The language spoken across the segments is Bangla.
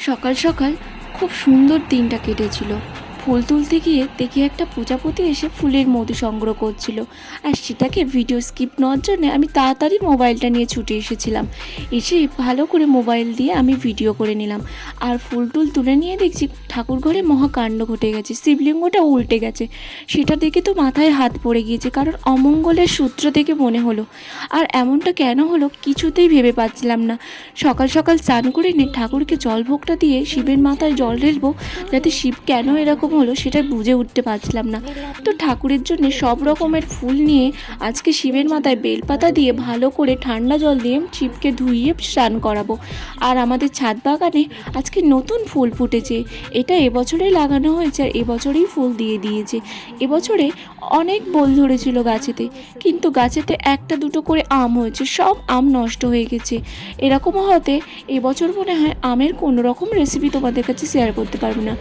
সকাল সকাল খুব সুন্দর দিনটা কেটেছিল। ফুল তুলতে গিয়ে দেখি একটা প্রজাপতি এসে ফুলের মধু সংগ্রহ করছিল। আর সেটাকে ভিডিও স্কিপ নেওয়ার জন্য আমি তাড়াতাড়ি মোবাইলটা নিয়ে ছুটে এসেছিলাম। এসে ভালো করে মোবাইল দিয়ে আমি ভিডিও করে নিলাম। আর ফুল টুল তুলে নিয়ে দেখছি ঠাকুর ঘরে মহাকাণ্ড ঘটে গেছে, শিবলিঙ্গটা উল্টে গেছে। সেটা দেখে তো মাথায় হাত পড়ে গিয়েছে, কারণ অমঙ্গলের সূত্র থেকে মনে হলো। আর এমনটা কেন হলো কিছুতেই ভেবে পাচ্ছিলাম না। সকাল সকাল স্নান করে নিয়ে ঠাকুরকে জল ভোগটা দিয়ে শিবের মাথায় জল ঢেলবো, যাতে শিব কেন এরকম হলো সেটা বুঝে উঠতে পারছিলাম না। তো ঠাকুরের জন্য সব রকমের ফুল নিয়ে আজকে শিবের মাথায় বেলপাতা দিয়ে ভালো করে ঠান্ডা জল দিয়ে শিবকে ধুইয়ে স্নান করাবো। আর আমাদের ছাদ বাগানে আজকে নতুন ফুল ফুটেছে। এটা এবছরে লাগানো হয়েছে আর এবছরেই ফুল দিয়ে দিয়েছে। এবছরে অনেক বোল ধরেছিল গাছেতে, কিন্তু গাছেতে একটা দুটো করে আম হয়েছে, সব আম নষ্ট হয়ে গেছে। এরকম হতে এবছর মনে হয় আমের কোনো রকম রেসিপি তোমাদের কাছে শেয়ার করতে পারব না।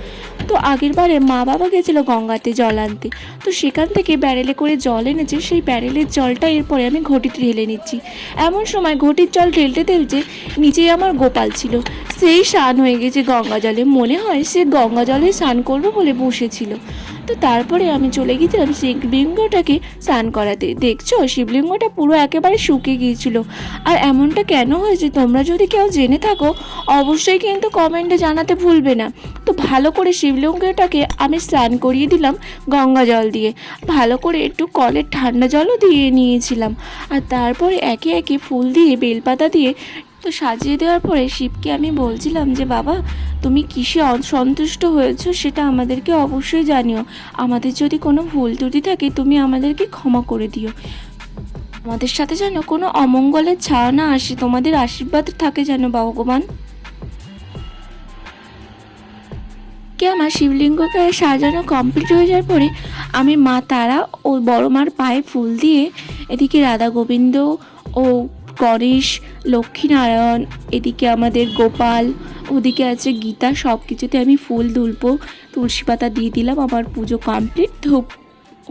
তো আগের বারে মা বাবা গেছিল গঙ্গাতে জল আনতে। তো সেখান থেকে ব্যারেলে করে জল এনেছে, সেই ব্যারেলের জলটা এরপরে আমি ঘটিতে ঢেলে নিচ্ছি। এমন সময় ঘটির জল ঢেলতে ঢেলতে নিচেই আমার গোপাল ছিল। সেই স্নান হয়ে গেছে গঙ্গা জলে। মনে হয় সে গঙ্গা জলে স্নান করবে বলে বসেছিল। তো তারপরে আমি চলে গিয়েছিলাম শিবলিঙ্গটাকে স্নান করাতে। দেখছ? শিবলিঙ্গটা পুরো একেবারে শুকিয়ে গিয়েছিল। আর এমনটা কেন হয়েছে? তোমরা যদি কেউ জেনে থাকো, অবশ্যই কিন্তু কমেন্টে জানাতে ভুলবে না। তো ভালো করে শিবলিঙ্গটাকে আমি স্নান করিয়ে দিলাম গঙ্গা জল দিয়ে। ভালো করে একটু কলের ঠান্ডা জলও দিয়ে নিয়েছিলাম। আর তারপরে একে একে ফুল দিয়ে বেলপাতা দিয়ে তো সাজিয়ে দেওয়ার পরে শিবকে আমি বলছিলাম যে, বাবা, তুমি কিসে অসন্তুষ্ট হয়েছো সেটা আমাদেরকে অবশ্যই জানিও। আমাদের যদি কোনো ভুল ত্রুটি থাকে, তুমি আমাদেরকে ক্ষমা করে দিও। আমাদের সাথে যেন কোনো অমঙ্গলের ছায়া না আসে, তোমাদের আশীর্বাদ থাকে যেন, ভগবান। কে আমার শিবলিঙ্গকে সাজানো কমপ্লিট হয়ে যাওয়ার পরে আমি মা তারা ও বড় মার পায়ে ফুল দিয়ে এদিকে রাধা গোবিন্দ ও গণেশ, লক্ষ্মীনারায়ণ, এদিকে আমাদের গোপাল, ওদিকে আছে গীতা সব কিছুতে আমি ফুল দুলবো তুলসী পাতা দিয়ে দিলাম, আমার পুজো কমপ্লিট ধূপ,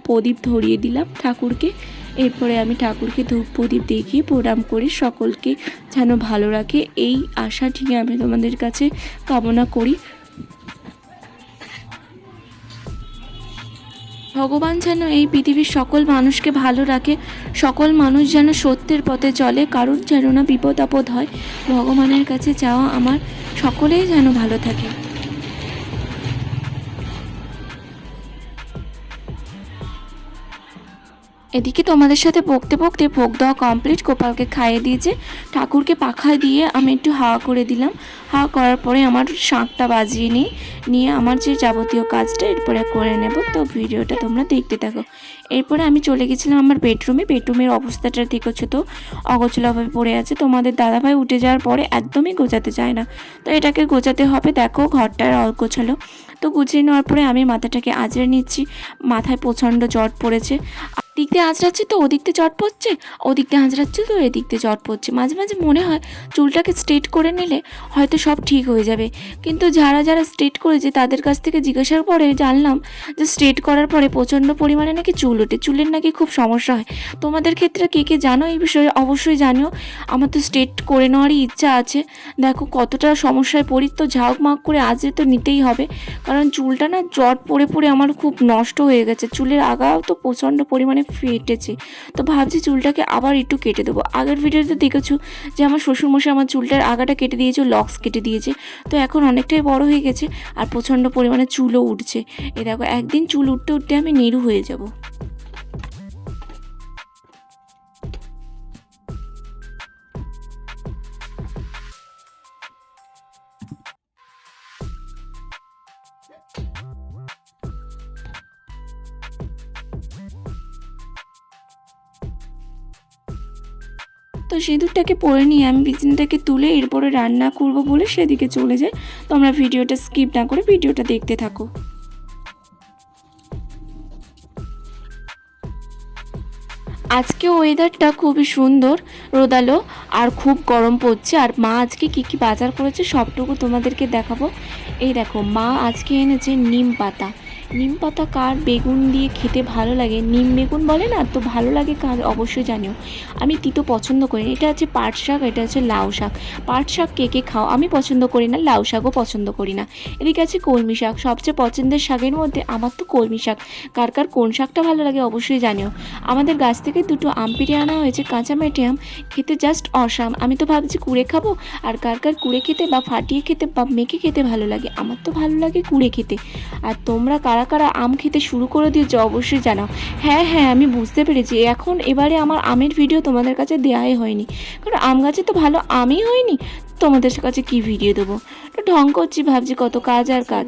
প্রদীপ ধরিয়ে দিলাম ঠাকুরকে। এরপরে আমি ঠাকুরকে ধূপ, প্রদীপ দেখিয়ে প্রণাম করে সকলকে যেন ভালো রাখে। এই আশা নিয়ে আমি তোমাদের কাছে কামনা করি। ভগবান যেন এই পৃথিবীর সকল মানুষকে ভালো রাখে, সকল মানুষ যেন সত্যের পথে চলে, কারোর যেন না বিপদ আপদ হয়, ভগবানের কাছে চাওয়া আমার সকলেই যেন ভালো থাকে। এদিকে তোমাদের সাথে বকতে বকতে ভোগ দেওয়া কমপ্লিট গোপালকে খাইয়ে দিয়েছে ঠাকুরকে পাখা দিয়ে আমি একটু হাওয়া করে দিলাম। হাওয়া করার পরে আমার শাঁখটা বাজিয়ে নিই, নিয়ে আমার যে যাবতীয় কাজটা এরপরে করে নেব। তো ভিডিওটা তোমরা দেখতে থাকো। এরপরে আমি চলে গেছিলাম আমার বেডরুমে বেডরুমের অবস্থাটা দেখেছ তো, অগোছলাভাবে পড়ে আছে। তোমাদের দাদাভাই উঠে যাওয়ার পরে একদমই গোছাতে চায় না। তো এটাকে গোছাতে হবে। দেখো ঘরটা অগোছালো। তো গুছিয়ে নেওয়ার পরে আমি মাথাটাকে আঁচড়ে নিচ্ছি। মাথায় প্রচণ্ড জট পড়েছে। দিক দিয়ে আঁচড়াচ্ছি তো ওদিক দিয়ে চট পড়ছে ওদিক দিয়ে আঁচড়াচ্ছি তো এদিক দিয়ে চট পড়ছে। মাঝে মাঝে মনে হয় চুলটাকে স্ট্রেট করে নিলে হয়তো সব ঠিক হয়ে যাবে। কিন্তু যারা যারা স্ট্রেট করেছে, তাদের কাছ থেকে জিজ্ঞাসার পরে জানলাম যে স্ট্রেট করার পরে প্রচণ্ড পরিমাণে নাকি চুল ওঠে। চুলের নাকি খুব সমস্যা হয়। তোমাদের ক্ষেত্রে কে কে জানো এই বিষয়ে? অবশ্যই জানিও। আমার তো স্ট্রেট করে নেওয়ারই ইচ্ছা আছে। দেখো কতটা সমস্যায় পড়ি তো, ঝাঁক মাক করে আজকে তো নিতেই হবে। কারণ চুলটা না জট পড়ে পড়ে আমার খুব নষ্ট হয়ে গেছে। চুলের আগাও তো প্রচণ্ড পরিমাণে ফেটেছে। তো ভাবছি চুলটাকে আবার একটু কেটে দেবো। আগের ভিডিওতে দেখেছ যে আমার শ্বশুরমশাই আমার চুলটার আগাটা কেটে দিয়েছে, লক্স কেটে দিয়েছে। তো এখন অনেকটাই বড় হয়ে গেছে আর প্রচণ্ড পরিমাণে চুলও উঠছে। এ দেখো, একদিন চুল উঠতে উঠতে আমি নিরু হয়ে যাব। তো সিঁদুরটাকে পরে নিয়ে আমি বিছানাটাকে তুলে এরপরে রান্না করব বলে সেদিকে চলে যাই। তোমরা ভিডিওটা স্কিপ না করে ভিডিওটা দেখতে থাকো। আজকে ওয়েদারটা খুবই সুন্দর, রোদালো, আর খুব গরম পড়ছে। আর মা আজকে কি কি বাজার করেছে সবটুকু তোমাদেরকে দেখাবো। এই দেখো, মা আজকে এনেছে নিম পাতা। নিম পাতা কার বেগুন দিয়ে খেতে ভালো লাগে? নিম বেগুন বলে না? তো ভালো লাগে কার? অবশ্যই জানিও। আমি তিতো পছন্দ করি না। এটা আছে পাট শাক, এটা আছে লাউ শাক। পাট শাক কে কে খাও? আমি পছন্দ করি না, লাউ শাকও পছন্দ করি না। এদিকে আছে কলমি শাক। সবচেয়ে পছন্দের শাকের মধ্যে আমার তো কলমি শাক। কার কার কোন শাকটা ভালো লাগে অবশ্যই জানিও। আমাদের গাছ থেকে দুটো আম পেড়ে আনা হয়েছে, কাঁচা মেটে আম। খেতে জাস্ট অসাম। আমি তো ভাবছি কুড়ে খাব। আর কার কার কুড়ে খেতে বা ফাটিয়ে খেতে বা মেখে খেতে ভালো লাগে? আমার তো ভালো লাগে কুড়ে খেতে। আর তোমরা কারা কারা কারা আম খেতে শুরু করে দিয়েছ, অবশ্যই জানাও। হ্যাঁ হ্যাঁ আমি বুঝতে পেরেছি। এখন এবারে আমার আমের ভিডিও তোমাদের কাছে দেওয়াই হয়নি। কারণ আম গাছে তো ভালো আমই হয়নি। তোমাদের কাছে কি ভিডিও দেবো? ঢং করছি, ভাবছি কত কাজ আর কাজ।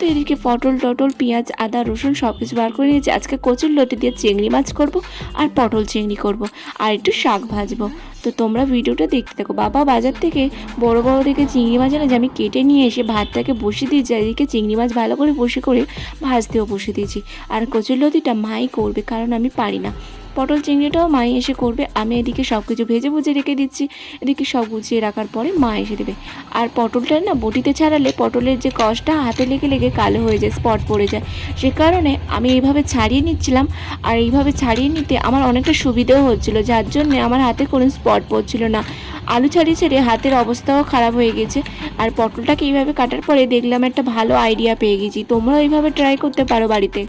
তো এদিকে পটল, টটল, পেঁয়াজ, আদা, রসুন সব কিছু বার করে নিয়েছি। আজকে কচুর লটি দিয়ে চিংড়ি মাছ করব আর পটল চিংড়ি করব আর একটু শাক ভাজবো। তো তোমরা ভিডিওটা দেখতে থাকো। বাবা বাজার থেকে বড় বড় দেখে চিংড়ি মাছ এনে যে আমি কেটে নিয়ে এসে ভাতটাকে বসিয়ে দিয়েছি এদিকে চিংড়ি মাছ ভালো করে বসে করে ভাজতেও বসে দিয়েছি। আর কচুর লতিটা মাই করবে, কারণ আমি পারি না। পটল চিংড়িটাও মাই এসে করবে। আমি এদিকে সব কিছু ভেজে ভুজে রেখে দিচ্ছি। এদিকে সব গুছিয়ে রাখার পরে মা এসে দেবে। আর পটলটা না বটিতে ছাড়ালে পটলের যে কষটা হাতে লেগে লেগে কালো হয়ে যায়, স্পট পড়ে যায়। সে কারণে আমি এইভাবে ছাড়িয়ে নিচ্ছিলাম। আর এইভাবে ছাড়িয়ে নিতে আমার অনেকটা সুবিধেও হচ্ছিল, যার জন্য আমার হাতে কোনো স্পট পড়ছিল না। আলু ছাড়িয়ে ছাড়িয়ে হাতের অবস্থাও খারাপ হয়ে গেছে। আর পটলটাকে এইভাবে কাটার পরে দেখলাম একটা ভালো আইডিয়া পেয়ে গেছি। তোমরাও এইভাবে ট্রাই করতে পারো বাড়িতে।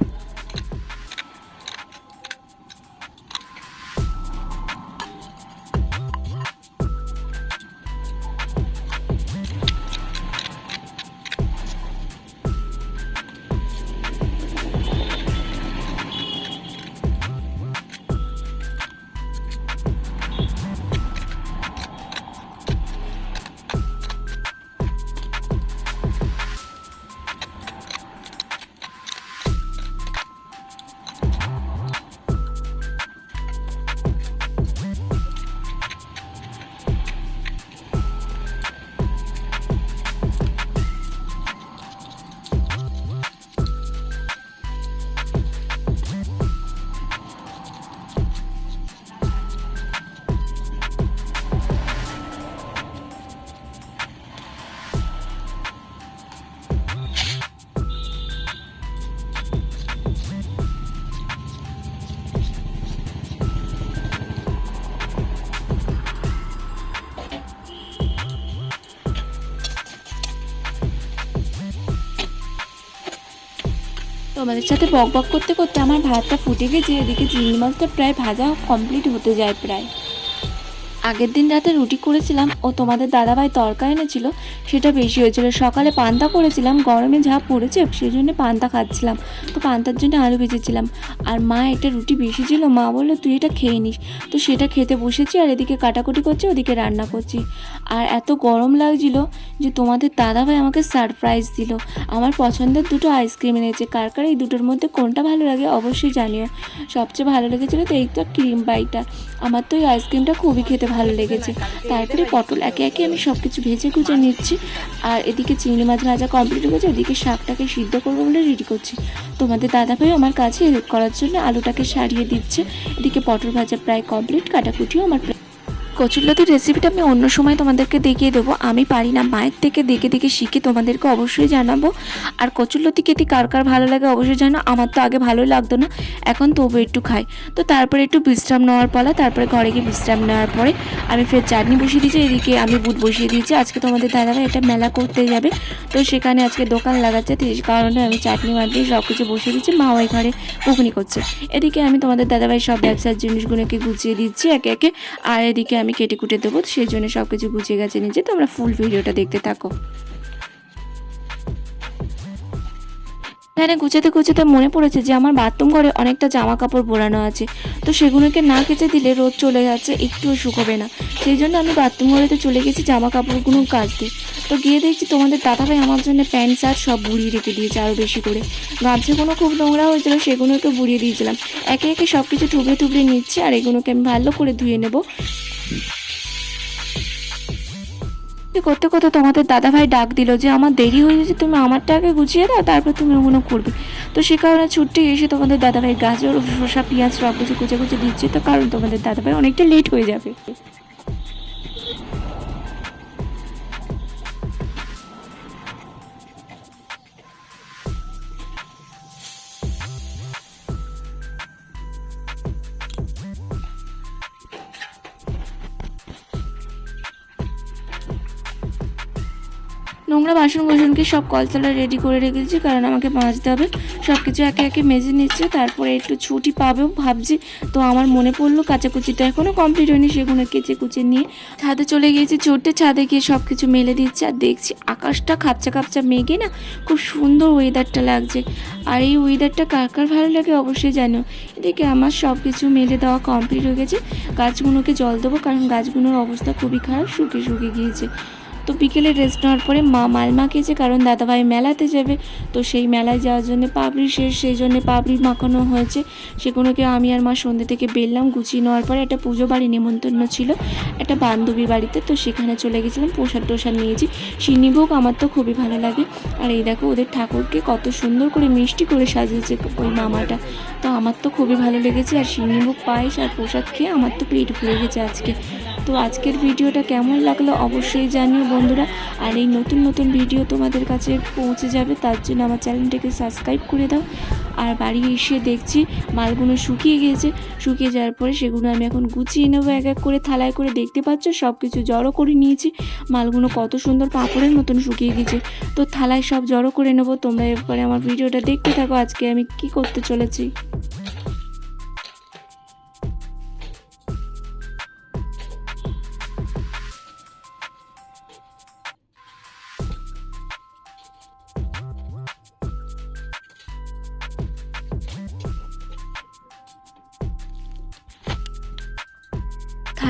তোমাদের সাথে বক বক করতে করতে আমার ভাতটা ফুটে গেছে, এদিকে চিংড়ি মাছটা প্রায় ভাজা কমপ্লিট হতে যায় প্রায়। আগের দিন রাতে রুটি করেছিলাম ও তোমাদের দাদাভাই তরকা এনেছিল, সেটা বেশি হয়েছিল। সকালে পান্তা করেছিলাম, গরমে যা পড়েছে সেই জন্য পান্তা খাচ্ছিলাম। তো পান্তার জন্য আলু ভেজেছিলাম। আর মা, এটা রুটি বেশি ছিল, মা বলল, তুই এটা খেয়ে নিস। তো সেটা খেতে বসেছি আর এদিকে কাটাকুটি করছি, ওদিকে রান্না করছি। আর এত গরম লাগছিল যে তোমাদের দাদাভাই আমাকে সারপ্রাইজ দিল। আমার পছন্দের দুটো আইসক্রিম এনেছে। কার কার এই দুটোর মধ্যে কোনটা ভালো লাগে অবশ্যই জানিও। সবচেয়ে ভালো লেগেছিলো তো এই তো ক্রিম বাইটা। আমার তো এই আইসক্রিমটা খুবই খেতে ভালো লেগেছে। তারপরে পটল একে একে আমি সব কিছু ভেজে গুজে নিচ্ছি। আর এদিকে চিংড়ি মাছ ভাজা কমপ্লিট হয়ে গেছে ওদিকে শাকটাকে সিদ্ধ করব বলে রেডি করছি। তোমাদের দাদাভাই আমার কাছে হেল্প করার জন্য আলুটাকে সারিয়ে দিচ্ছে। এদিকে পটল ভাজা প্রায় কমপ্লিট কাটাকুটিও আমার কচুরলতির রেসিপিটা আমি অন্য সময় তোমাদেরকে দেখিয়ে দেবো। আমি পারি না, মায়ের থেকে দেখে দেখে শিখে তোমাদেরকে অবশ্যই জানাব। আর কচুরলতি খেতে কার কার ভালো লাগে অবশ্যই জানো, আমার তো আগে ভালোই লাগতো না, এখন তবু একটু খাই। তো তারপরে একটু বিশ্রাম নেওয়ার পালা, তারপরে ঘরে গিয়ে বিশ্রাম নেওয়ার পরে আমি ফের চাটনি বসিয়ে দিয়েছি, এদিকে আমি বুট বসিয়ে দিয়েছি। আজকে তোমাদের দাদাভাই এটা মেলা করতে যাবে, তো সেখানে আজকে দোকান লাগাচ্ছে, তো কারণে আমি চাটনি, মাটনি সব কিছু বসিয়ে দিচ্ছি মা ওই ঘরে ঘুগনি করছে। এদিকে আমি তোমাদের দাদাভাই সব ব্যবসার জিনিসগুলোকে গুছিয়ে দিচ্ছি একে একে, আর এদিকে আমি কেটে কুটে দেবো সেই জন্য সব কিছু গুছিয়ে গেছে নিজে, তোমরা ফুল ভিডিওটা দেখতে থাকো। এখানে গুছাতে গুছাতে মনে পড়েছে যে আমার বাথরুম ঘরে অনেকটা জামা কাপড় বোড়ানো আছে। তো সেগুলোকে না কেচে দিলে রোদ চলে যাচ্ছে একটুও শুকোবে না। সেই জন্য আমি বাথরুম ঘরেতে চলে গেছি জামা কাপড়গুলো কাচতে। তো গিয়ে দেখছি তোমাদের দাদাভাই আমার জন্য প্যান্ট, শার্ট সব বুড়িয়ে রেখে দিয়েছে আরও বেশি করে। গামছাগুলো খুব নোংরা হয়েছিল, সেগুলোকে বুড়িয়ে দিয়েছিলাম। একে একে সব কিছু টুবড়ে টুবড়ে নিচ্ছি, আর এগুলোকে আমি ভালো করে ধুয়ে নেব। করতে করতে তোমাদের দাদাভাই ডাক দিল যে, আমার দেরি হয়ে গেছে, তুমি আমারটা আগে গুছিয়ে দাও, তারপর তুমি ওগুলো করবে। তো সে কারণে ছুটতে এসে তোমাদের দাদা দাদাভাই গাজর শসা, পেঁয়াজ সব কিছু কুচে কুচে দিচ্ছে। তো কারণ তোমাদের দাদা ভাই অনেকটা লেট হয়ে যাবে। নোংরা বাসন কোসনকে সব কলতলা রেডি করে রেখেছি, কারণ আমাকে মাজতে হবে। সব কিছু একে একে মেজে নিচ্ছে, তারপরে একটু ছুটি পাবেও ভাবছি। তো আমার মনে পড়ল কাচাকুচিটা এখনও কমপ্লিট হয়নি, সেগুলো কেচে কুচে নিয়ে ছাদে চলে গিয়েছি চড়তে ছাদে গিয়ে সব কিছু মেলে দিচ্ছে আর দেখছি আকাশটা খাপচা খাপচা মেঘে না খুব সুন্দর ওয়েদারটা লাগছে। আর এই ওয়েদারটা কার কার ভালো লাগে অবশ্যই জানো। এদিকে আমার সব কিছু মেলে দেওয়া কমপ্লিট হয়ে গেছে, গাছগুলোকে জল দেবো, কারণ গাছগুলোর অবস্থা খুবই খারাপ, শুকিয়ে শুকিয়ে গিয়েছে। তো বিকেলে রেস্ট নেওয়ার পরে মা মাল মাখিয়েছে কারণ দাদাভাই মেলাতে যাবে, তো সেই মেলায় যাওয়ার জন্য পাপড়ি শেষ, সেই জন্য পাপড়ি মাখানো হয়েছে। সেগুলোকে আমি আর মা সন্ধ্যে থেকে বেরলাম গুছিয়ে নেওয়ার পরে একটা পুজো বাড়ি নেমন্তন্ন ছিল, একটা বান্ধবীর বাড়িতে, তো সেখানে চলে গেছিলাম, প্রসাদ টোসাদ নিয়েছি। সিন্নিভোগ আমার তো খুবই ভালো লাগে। আর এই দেখো ওদের ঠাকুরকে কত সুন্দর করে মিষ্টি করে সাজিয়েছে ওই মামাটা। তো আমার তো খুবই ভালো লেগেছে, আর সিন্নিভোগ পায়েস আর প্রসাদ খেয়ে আমার তো পেট ভরে গেছে আজকে। তো আজকের ভিডিওটা কেমন লাগল অবশ্যই জানিও বন্ধুরা। আর এই নতুন নতুন ভিডিও তোমাদের কাছে পৌঁছে যাবে, তার জন্য আমার চ্যানেলটাকে সাবস্ক্রাইব করে দাও। আর বাড়ি এসে দেখছি মালগুলো শুকিয়ে গিয়েছে। শুকিয়ে যাওয়ার পরে সেগুলো আমি এখন গুছিয়ে নেব, এক এক করে থালায় করে। দেখতে পাচ্ছ সব কিছু জড়ো করে নিয়েছি। মালগুলো কত সুন্দর পাঁপড়ের মতন শুকিয়ে গেছে তো থালায় সব জড়ো করে নেব, তোমরা এরপরে আমার ভিডিওটা দেখতে থাকো, আজকে আমি কি করতে চলেছি।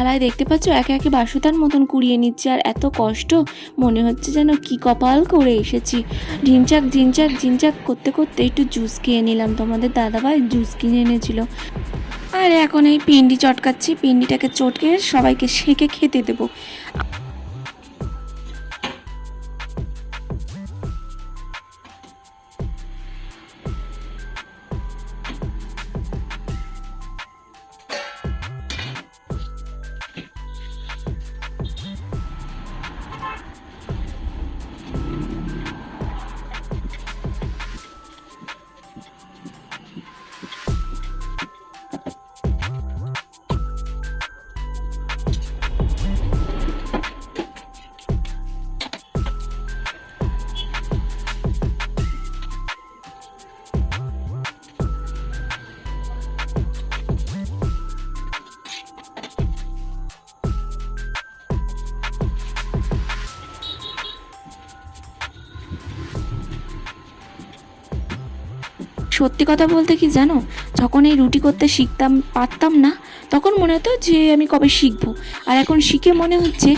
থালায় দেখতে পাচ্ছ, একে একে বাসুতার মতন কুড়িয়ে নিচ্ছে। আর এত কষ্ট, মনে হচ্ছে যেন কি কপাল করে এসেছি। ঝিনচাক ঝিনচাক ঝিনচাক করতে করতে একটু জুস কিনে নিলাম। তোমাদের দাদাভাই জুস কিনে এনেছিল। আর এখন এই পিন্ডি চটকাচ্ছি। পিন্ডিটাকে চটকে সবাইকে সেঁকে খেতে দেবো। সত্যি কথা বলতে কি জানো? যখন এই রুটি করতে শিখতাম, পারতাম না, তখন মনে হতো যে আমি কবে শিখব। আর এখন শিখে মনে হচ্ছে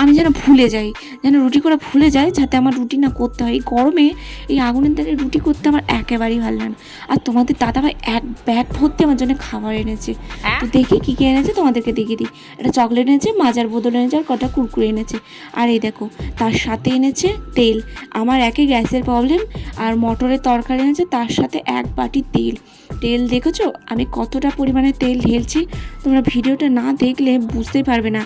আমি যেন ভুলে যাই। যেন রুটি করা ভুলে যায় যাতে আমার রুটি না করতে হয়। এই গরমে এই আগুনের তালে রুটি করতে আমার একেবারেই ভালো লাগে না। আর তোমাদের দাদাভাই এক ব্যাগ ভর্তি আমার জন্য খাবার এনেছে। তো দেখি কী কী এনেছে তোমাদেরকে দেখিয়ে দিই। একটা চকলেট এনেছে মাজার বদল এনেছে আর কটা কুরকুরে এনেছে। আর এই দেখো তার সাথে এনেছে তেল। আমার একে গ্যাসের প্রবলেম আর মটরের তরকারি এনেছে তার সাথে এক বাটি তেল। তেল দেখেছ? আমি কতটা পরিমাণে তেল ঢেলছি, তোমরা ভিডিওটা না দেখলে বুঝতে পারবে না।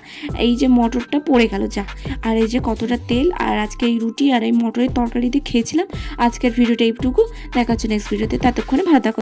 এই যে মটরটা পড়ে গেল, যা। আর এই যে কতটা তেল, আর আজকে এই রুটি আর এই মটরের তরকারি দিয়ে খেয়েছিলাম। আজকের ভিডিওটা এইটুকু। দেখাচ্ছো নেক্সট ভিডিওতে। ততক্ষণে ভালো থাকো